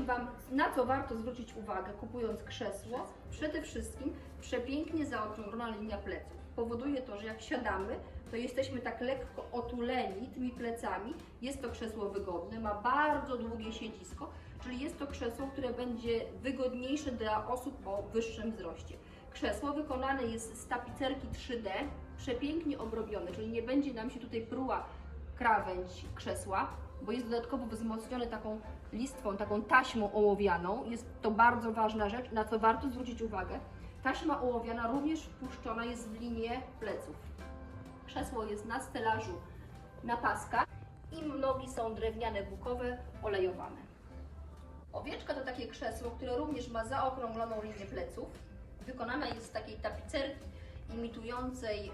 powiem Wam, na co warto zwrócić uwagę kupując krzesło. Przede wszystkim przepięknie zaokrąglona linia pleców. Powoduje to, że jak siadamy, to jesteśmy tak lekko otuleni tymi plecami. Jest to krzesło wygodne, ma bardzo długie siedzisko, czyli jest to krzesło, które będzie wygodniejsze dla osób o wyższym wzroście. Krzesło wykonane jest z tapicerki 3D, przepięknie obrobione, czyli nie będzie nam się tutaj pruła krawędź krzesła, bo jest dodatkowo wzmocnione taką listwą, taką taśmą ołowianą. Jest to bardzo ważna rzecz, na co warto zwrócić uwagę. Taśma ołowiana również wpuszczona jest w linię pleców. Krzesło jest na stelażu na paskach i nogi są drewniane bukowe, olejowane. Owieczka to takie krzesło, które również ma zaokrągloną linię pleców. Wykonana jest z takiej tapicerki imitującej e,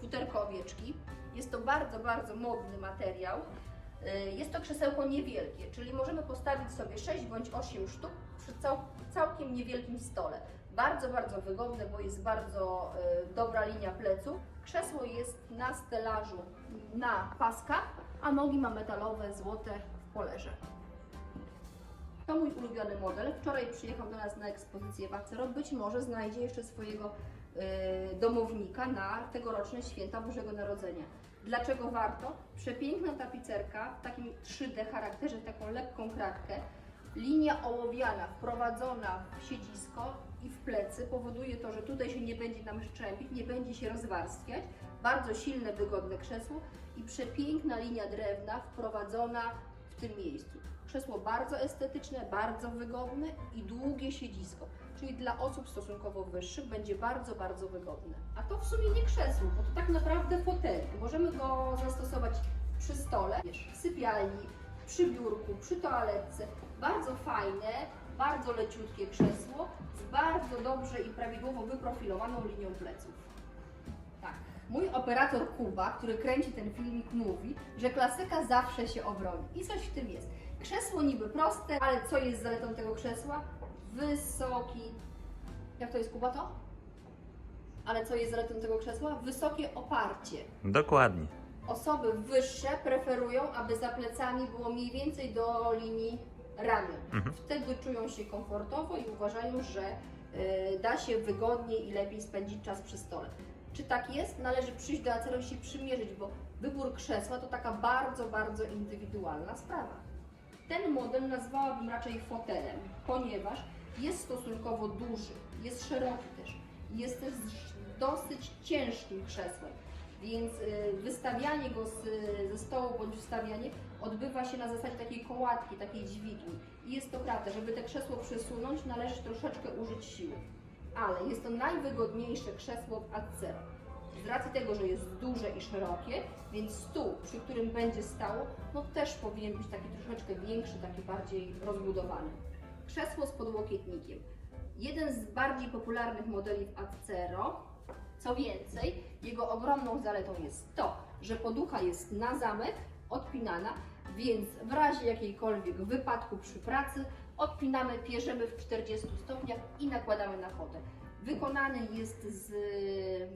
futerko owieczki. Jest to bardzo, bardzo modny materiał. E, Jest to krzesełko niewielkie, czyli możemy postawić sobie 6 bądź 8 sztuk przy cał, całkiem niewielkim stole. Bardzo, bardzo wygodne, bo jest bardzo e, dobra linia pleców. Krzesło jest na stelażu na paskach, a nogi ma metalowe, złote w polerze. To mój ulubiony model. Wczoraj przyjechał do nas na ekspozycję Wacero. Być może znajdzie jeszcze swojego e, domownika na tegoroczne święta Bożego Narodzenia. Dlaczego warto? Przepiękna tapicerka w takim 3D charakterze, taką lekką kratkę. Linia ołowiana wprowadzona w siedzisko i w plecy powoduje to, że tutaj się nie będzie nam szczępić, nie będzie się rozwarstwiać. Bardzo silne, wygodne krzesło i przepiękna linia drewna wprowadzona w tym miejscu. Krzesło bardzo estetyczne, bardzo wygodne i długie siedzisko, czyli dla osób stosunkowo wyższych będzie bardzo, bardzo wygodne. A to w sumie nie krzesło, bo to tak naprawdę fotelik. Możemy go zastosować przy stole, w sypialni, przy biurku, przy toaletce. Bardzo fajne, bardzo leciutkie krzesło z bardzo dobrze i prawidłowo wyprofilowaną linią pleców. Tak. Mój operator Kuba, który kręci ten filmik, mówi, że klasyka zawsze się obroni. I coś w tym jest. Krzesło niby proste, ale co jest zaletą tego krzesła? Wysoki. Jak to jest Kuba to? Ale co jest zaletą tego krzesła? Wysokie oparcie. Dokładnie. Osoby wyższe preferują, aby za plecami było mniej więcej do linii ramion. Mhm. Wtedy czują się komfortowo i uważają, że y, da się wygodniej i lepiej spędzić czas przy stole. Czy tak jest? Należy przyjść do Acero i się przymierzyć, bo wybór krzesła to taka bardzo, bardzo indywidualna sprawa. Ten model nazwałabym raczej fotelem, ponieważ jest stosunkowo duży, jest szeroki też, jest też dosyć ciężkim krzesłem, więc y, wystawianie go z, ze stołu bądź wstawianie odbywa się na zasadzie takiej kołatki, takiej dźwigni. I jest to prawda, żeby te krzesło przesunąć, należy troszeczkę użyć siły. Ale jest to najwygodniejsze krzesło w Acero. Z racji tego, że jest duże i szerokie, więc stół, przy którym będzie stało, no też powinien być taki troszeczkę większy, taki bardziej rozbudowany. Krzesło z podłokietnikiem. Jeden z bardziej popularnych modeli w Acero. Co więcej, jego ogromną zaletą jest to, że poducha jest na zamek, odpinana, więc w razie jakiejkolwiek wypadku przy pracy odpinamy, pierzemy w 40 stopniach i nakładamy na fotę. Wykonany jest z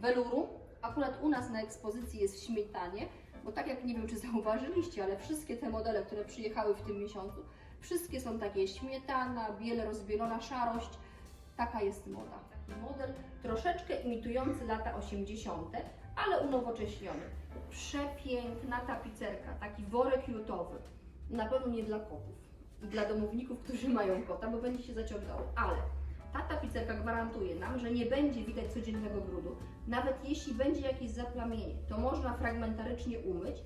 weluru. Akurat u nas na ekspozycji jest śmietanie, bo tak jak nie wiem, czy zauważyliście, ale wszystkie te modele, które przyjechały w tym miesiącu, wszystkie są takie śmietana, biele rozbielona szarość. Taka jest moda. Taki model troszeczkę imitujący lata 80., ale unowocześniony. Przepiękna tapicerka, taki worek jutowy. Na pewno nie dla kotów i dla domowników, którzy mają kota, bo będzie się zaciągało. Ale ta tapicerka gwarantuje nam, że nie będzie widać codziennego brudu. Nawet jeśli będzie jakieś zaplamienie, to można fragmentarycznie umyć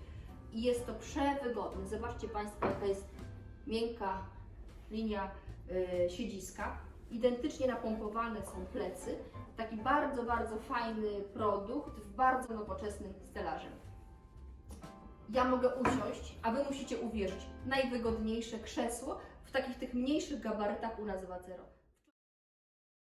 i jest to przewygodne. Zobaczcie Państwo, jaka jest miękka linia y, siedziska. Identycznie napompowane są plecy. Taki bardzo, bardzo fajny produkt w bardzo nowoczesnym stelażu. Ja mogę usiąść, a Wy musicie uwierzyć, najwygodniejsze krzesło w takich tych mniejszych gabarytach u nas w Acero.